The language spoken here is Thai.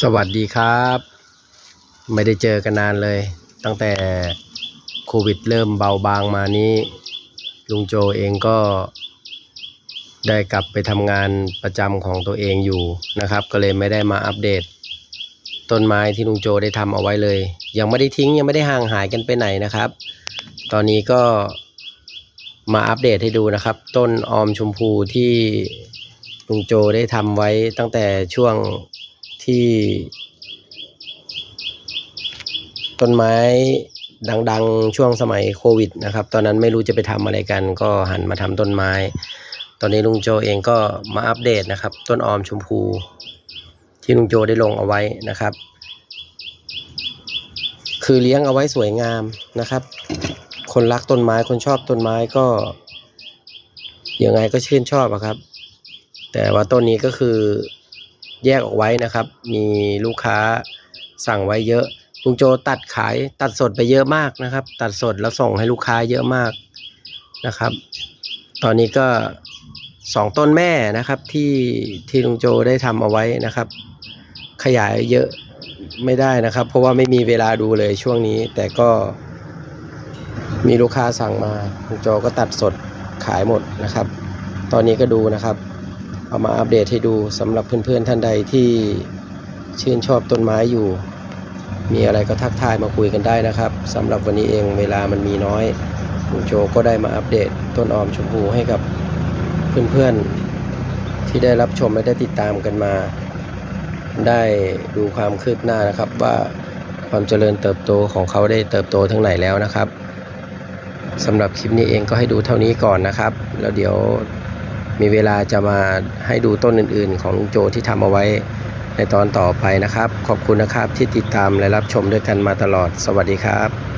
สวัสดีครับ ไม่ได้เจอกันนานเลย ตั้งแต่โควิดเริ่มเบาบางมานี้ ลุงโจเองก็ได้กลับไปทำงานประจำของตัวเองอยู่นะครับ ก็เลยไม่ได้มาอัปเดต ต้นไม้ที่ลุงโจได้ทำเอาไว้เลย ยังไม่ได้ทิ้งยังไม่ได้ห่างหายกันไปไหนนะครับ ตอนนี้ก็มาอัปเดตให้ดูนะครับ ต้นออมชมพูที่ลุงโจได้ทำไว้ตั้งแต่ช่วง ที่ ต้นไม้ดังๆ ช่วงสมัยโควิดนะครับ ตอนนั้นไม่รู้จะไปทำอะไรกัน ก็หันมาทำต้นไม้ ตอนนี้ลุงโจเองก็มาอัปเดตนะครับ ต้นออมชมพู ที่ลุงโจได้ลงเอาไว้นะครับ คือเลี้ยงเอาไว้สวยงามนะครับ คนรักต้นไม้คนชอบต้นไม้ก็ยังไงก็ชื่นชอบอะครับ แต่ว่าต้นนี้ก็คือ แยกออกไว้นะครับ มีลูกค้าสั่งไว้เยอะลุงโจตัดขายตัดสดไปเยอะมากนะครับ ตัดสดแล้วส่งให้ลูกค้าเยอะมากนะครับ ตอนนี้ก็สองต้นแม่นะครับที่ที่ลุงโจได้ทำเอาไว้นะครับ ขยายเยอะไม่ได้นะครับ เพราะว่าไม่มีเวลาดูเลยช่วงนี้ แต่ก็มีลูกค้าสั่งมาลุงโจก็ตัดสดขายหมดนะครับ ตอนนี้ก็ดูนะครับ เอามาอัปเดตให้ดูสำหรับเพื่อนๆท่านใดที่ชื่นชอบต้นไม้อยู่ มีอะไรก็ทักทายมาคุยกันได้นะครับสำหรับวันนี้เองเวลามันมีน้อยลุงโจก็ได้มาอัปเดตต้นออมชมพูให้กับเพื่อนๆที่ได้รับชมและได้ติดตามกันมา ได้ดูความคืบหน้านะครับว่าความเจริญเติบโตของเขาได้เติบโตทั้งไหนแล้วนะครับสำหรับคลิปนี้เองก็ให้ดูเท่านี้ก่อนนะครับ แล้วเดี๋ยว มีเวลาจะมาให้ดูต้นอื่น ๆ ของลุงโจที่ทำเอาไว้ในตอนต่อไปนะครับ ขอบคุณนะครับที่ติดตามและรับชมด้วยกันมาตลอด สวัสดีครับ